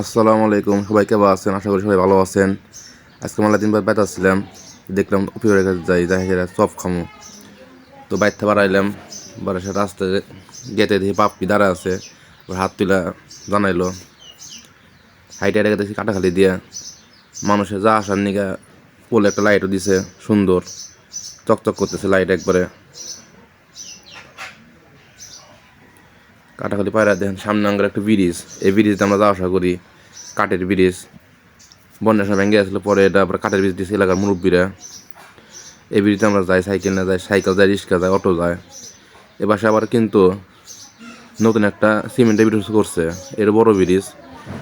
আসসালামু আলাইকুম। সবাই কেমন আছেন? আশা করি সবাই ভালো আছেন। আজকে মালা দিন বাদ বাইতে আসছিলাম। দেখলাম কাছে যাই যাই হেরা চপ খামো। তো বাইতে বাড়াইলাম। বাড়ার সাথে আসতে গেতে দেখি পাপ্পি দাঁড়া আছে। হাত তুলা জানাইলো। হাইটে হাইটে দেখি কাটাখালি দিয়া। মানুষে যা আসার নিগা, পোলে একটা লাইটও দিছে। সুন্দর। চকচক করতেছে লাইট একবারে। কাটাখালি পায়রা দেখেন, সামনে আঙ্গার একটা ব্রিজ। এই ব্রিজে আমরা যাওয়া আসা করি, কাঠের ব্রিজ। বন্যার সময় ভেঙে আসলে পরে এটা আবার কাঠের ব্রিজ দিয়েছে এলাকার মুরব্বীরা। এই ব্রিজে আমরা যাই, সাইকেল না যাই, সাইকেল যায়, রিক্সা যায়, অটো যায়। এ পাশে আবার কিন্তু নতুন একটা সিমেন্টের ব্রিজ করছে, এটা বড় ব্রিজ।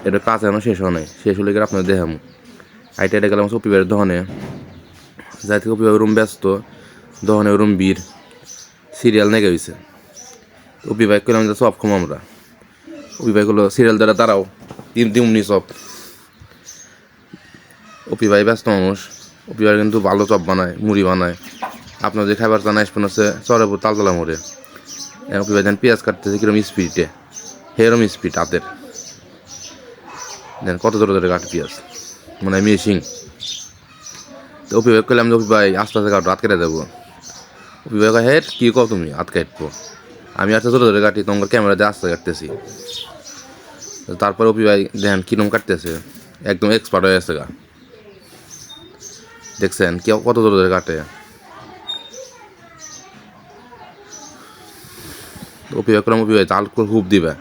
এটা কাজ এখনও শেষ হয় নাই, শেষ হলে গেলে আপনার দেখাম। আইটা এটা গেলাম কপিবারের দহনে। যাই থেকে কপিবার রুম ব্যস্ত, দহনে রুম বীর সিরিয়াল নেগে হয়েছে বাইক করলাম যে সব খাম আমরা। বাইক হলো সিরিয়াল দ্বারা দাঁড়াও তিন তিমনি সব। অপি ভাই ব্যস্ত মানুষ। অপি ভাই কিন্তু ভালো চপ বানায়, মুড়ি বানায়। আপনার যে খাবার চান আসবেন হচ্ছে চরেপুর তালতলা মোড়ে। অপি ভাই দেন পেঁয়াজ কাটতেছে, কিরম স্পিডে সেরম স্পিড হাতের দেন কত দূরে ধরে কাটে পেঁয়াজ। মানে মেশিং তো অপি ভাই করলাম যে অপি ভাই আস্তে আস্তে কাটো, হাত কেটে দেবো। অপি ভাই হের কী কও তুমি? হাত কাটবো। আমি আস্তে ধরে ধরে কাটি তোমার ক্যামেরা দিয়ে আস্তে কাটতেছি। তারপরে অপি ভাই দেখেন কিরম কাটতেছে, একদম এক্সপার্ট হয়ে গেছে গা। দেখছেন কেউ কত ধরে ধরে কাটে। অপি ভাই করলাম অপি ভাই, জাল করে খুব দিবে।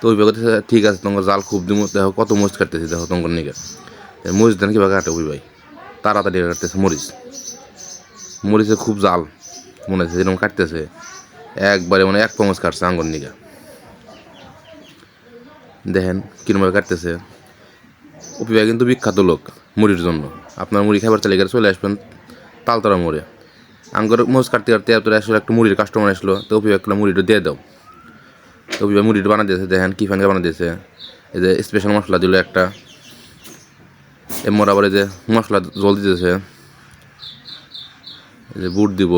তো ওই ভাই ঠিক আছে তোমার জাল খুব দিব দেখো কত মরিচ কাটতেছি, দেখো তোমার নিকে। মরিচ দেন কীভাবে কাটে অপি ভাই? তাড়াতাড়ি কাটতেছে মরিচ। মরিচে খুব জাল, মনে হচ্ছে যেরকম কাটতেছে। একবারে মানে এক পমস কাটছে আঙ্গুর নিকে। দেখেন কিরমভাবে কাটতেছে। অপি ভাই কিন্তু বিখ্যাত লোক মুড়ির জন্য। আপনার মুড়ি খাবার চালিয়ে চলে আসবেন তালতলা মোড়ে। আঙ্গুর মোজ কাটতে কাটতে এরপরে আসলে, একটা মুড়ির কাস্টমার আসলো, তো অপি ভাই একটা মুড়িটা দিয়ে দাও। তো অপি মুড়িটা বানা দিয়েছে, দেখেন কি ফানকে বানা দিয়েছে। এই যে স্পেশাল মশলা দিল একটা। এমন আবার এই যে মশলা জল দিতেছে, এই যে বুট দিব।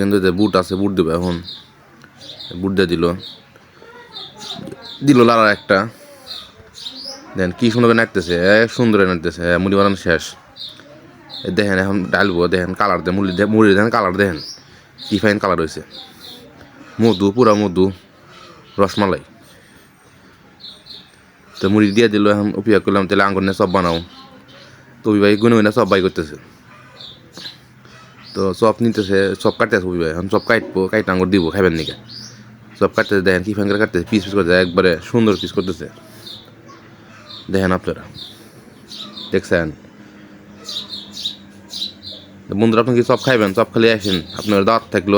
কিন্তু বুট আছে, বুট দেবে এখন। বুট দিয়ে দিল। দিল লাড়া একটা। দেন কি সুন্দর করে নাচতেছে এক সুন্দর নাচতেছে মুড়ি বানানো শেষ। দেখেন এখন ডালবো, দেখেন কালার দেন, মুড়ি মুড়ি দেখেন কালার দেখেন কি ফাইন কালার হয়েছে। মধু, পুরা মধু, রসমালাই। তো মুড়ি দিয়ে দিল এখন অপিয়া করলাম, তাহলে আঙ্গুর নিয়ে সব বানাও। তো ওই ভাই গুনে গুনে সব বাই করতেছে। তো সব নিতেছে, সব কাটতেছে ওই ভাই এখন সব কাটবো, কাইট আঙ্গুর দিব, খাইবেন নিকে? সব কাটতেছে, দেখেন কি ফ্যাঙ্গার কাটতেছে পিস পিস করতেছে একবারে সুন্দর পিস করতেছে। দেখেন আপনারা। দেখছেন? বন্ধুরা, আপনি কি সব খাইবেন? সব খালি আসেন। আপনার দাঁত থাকল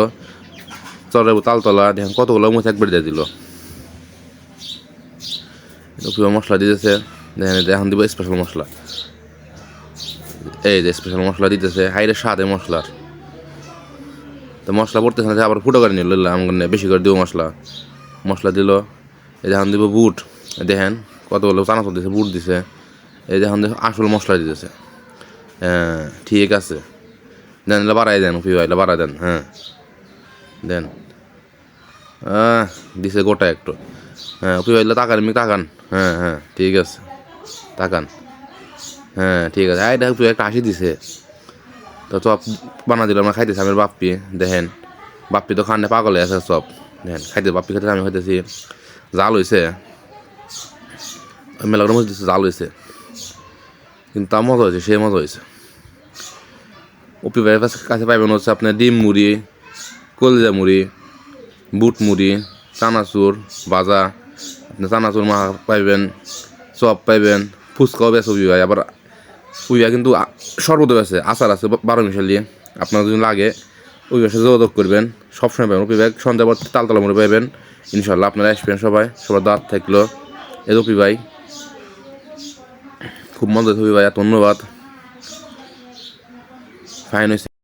চলে তালতলা, দেখেন কতগুলো মুখ একবার দিয়ে দিল। মশলা দিতেছে। দেখেন এখন দিব স্পেশাল মশলা। এই যে স্পেশাল মশলা দিতেছে, হাইরে স্বাদে মশলার। তো মশলা পড়তেছে না আবার ফুটো করে নিল আমার বেশি করে দিব মশলা। মশলা দিল, এই দেখুন দিব বুট, দেখেন কতগুলো চানাচুর দিছে, বুট দিছে, এই দেখো আসল মশলা দিতেছে। হ্যাঁ ঠিক আছে। দেন এলা বাড়াই দেন ফি এলা বাড়াই দেন হ্যাঁ। দেন। হ্যাঁ দিছে গোটা একটু। হ্যাঁ ফি এলা তাকান আমি তাকান। হ্যাঁ হ্যাঁ ঠিক আছে। তাকান। হ্যাঁ ঠিক আছে। আই দেখো, একটা হাসি দিছে। তো চপ বানা দিল, আমরা খাইতেছি আমি বাপ্পি, দেখেন। বাপ্পি তো খান্ডে পাগল হয়ে আছে চপ দেখেন, খাইতে, বাপ্পি খাইতে আমি খাইতেছি জাল হয়েছে মেলাগুলো মধ্যে দিচ্ছে জাল হয়েছে কিন্তু তার মজা হয়েছে সে মজা হয়েছে ওপি কাছে কাছে পাইবেন হচ্ছে আপনার ডিম মুড়ি, কলজা মুড়ি, বুট মুড়ি, চানাচুর, ভাজা। আপনি চানাচুর মা পাইবেন, চপ পাইবেন, ফুচকাও ওপি ভাই, আবার উইয়া কিন্তু শরবত আছে, আচার আছে বারো বারো দিয়ে আপনার যদি লাগে, ওই ব্যবসা যোগাযোগ করবেন। সবসময় পাবেন ওপি ভাই। সন্ধ্যা পর তালতলা মোড়ে পাবেন। ইনশাল্লাহ আপনারা আসবেন সবাই, সবার দাঁত থাকল। এ ওপি ভাই, খুব মন্দ ওপি ভাই ধন্যবাদ। ফাইন হয়েছে।